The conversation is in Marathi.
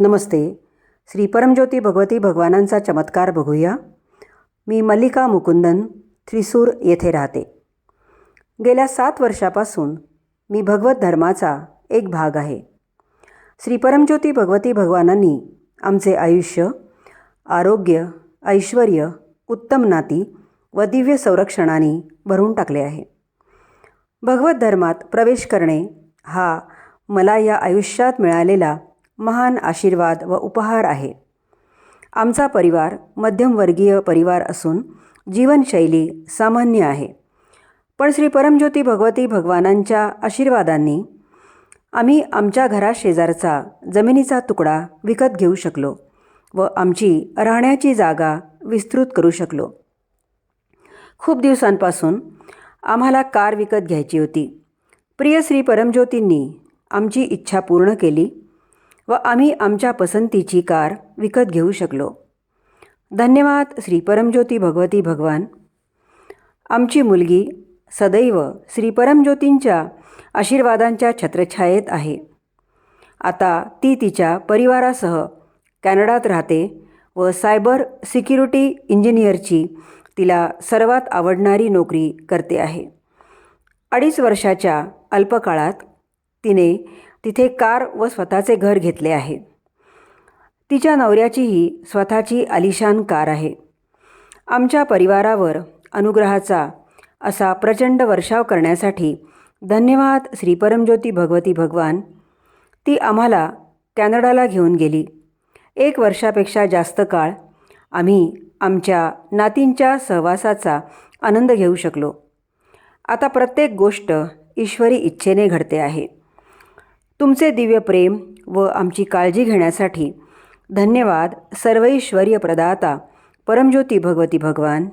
नमस्ते. श्री परमज्योती भगवती भगवानांचा चमत्कार बघूया. मी मल्लिका मुकुंदन थ्रिसूर येथे राहते. गेल्या सात वर्षापासून मी भगवत धर्माचा एक भाग आहे. श्री परमज्योती भगवती भगवानांनी आमचे आयुष्य आरोग्य ऐश्वर उत्तम नाती व दिव्य संरक्षणाने भरून टाकले आहे. भगवत धर्मात प्रवेश करणे हा मला या आयुष्यात मिळालेला महान आशीर्वाद व उपहार आहे. आमचा परिवार मध्यमवर्गीय परिवार असून जीवनशैली सामान्य आहे. पण श्री परमज्योती भगवती भगवानांच्या आशीर्वादांनी आम्ही आमच्या घराशेजारचा जमिनीचा तुकडा विकत घेऊ शकलो व आमची राहण्याची जागा विस्तृत करू शकलो. खूप दिवसांपासून आम्हाला कार विकत घ्यायची होती. प्रिय श्री परमज्योतींनी आमची इच्छा पूर्ण केली व आम्ही आमच्या पसंतीची कार विकत घेऊ शकलो. धन्यवाद श्री परमज्योती भगवती भगवान. आमची मुलगी सदैव श्री परमज्योतींच्या आशीर्वादांच्या छत्रछायेत आहे. आता ती तिच्या परिवारासह कॅनडात राहते व सायबर सिक्युरिटी इंजिनियरची तिला सर्वात आवडणारी नोकरी करते आहे. अडीच वर्षाच्या अल्पकाळात तिने तिथे कार व स्वतःचे घर घेतले आहे. तिच्या नवऱ्याचीही स्वतःची आलिशान कार आहे. आमच्या परिवारावर अनुग्रहाचा असा प्रचंड वर्षाव करण्यासाठी धन्यवाद श्री परमज्योती भगवती भगवान. ती आम्हाला कॅनडाला घेऊन गेली. एक वर्षापेक्षा जास्त काळ आम्ही आमच्या नातींच्या सहवासाचा आनंद घेऊ शकलो. आता प्रत्येक गोष्ट ईश्वरी इच्छेने घडते आहे. तुमचे दिव्य प्रेम व आमची काळजी घेण्यासाठी धन्यवाद सर्वैश्वर्य प्रदाता परमज्योती भगवती भगवान.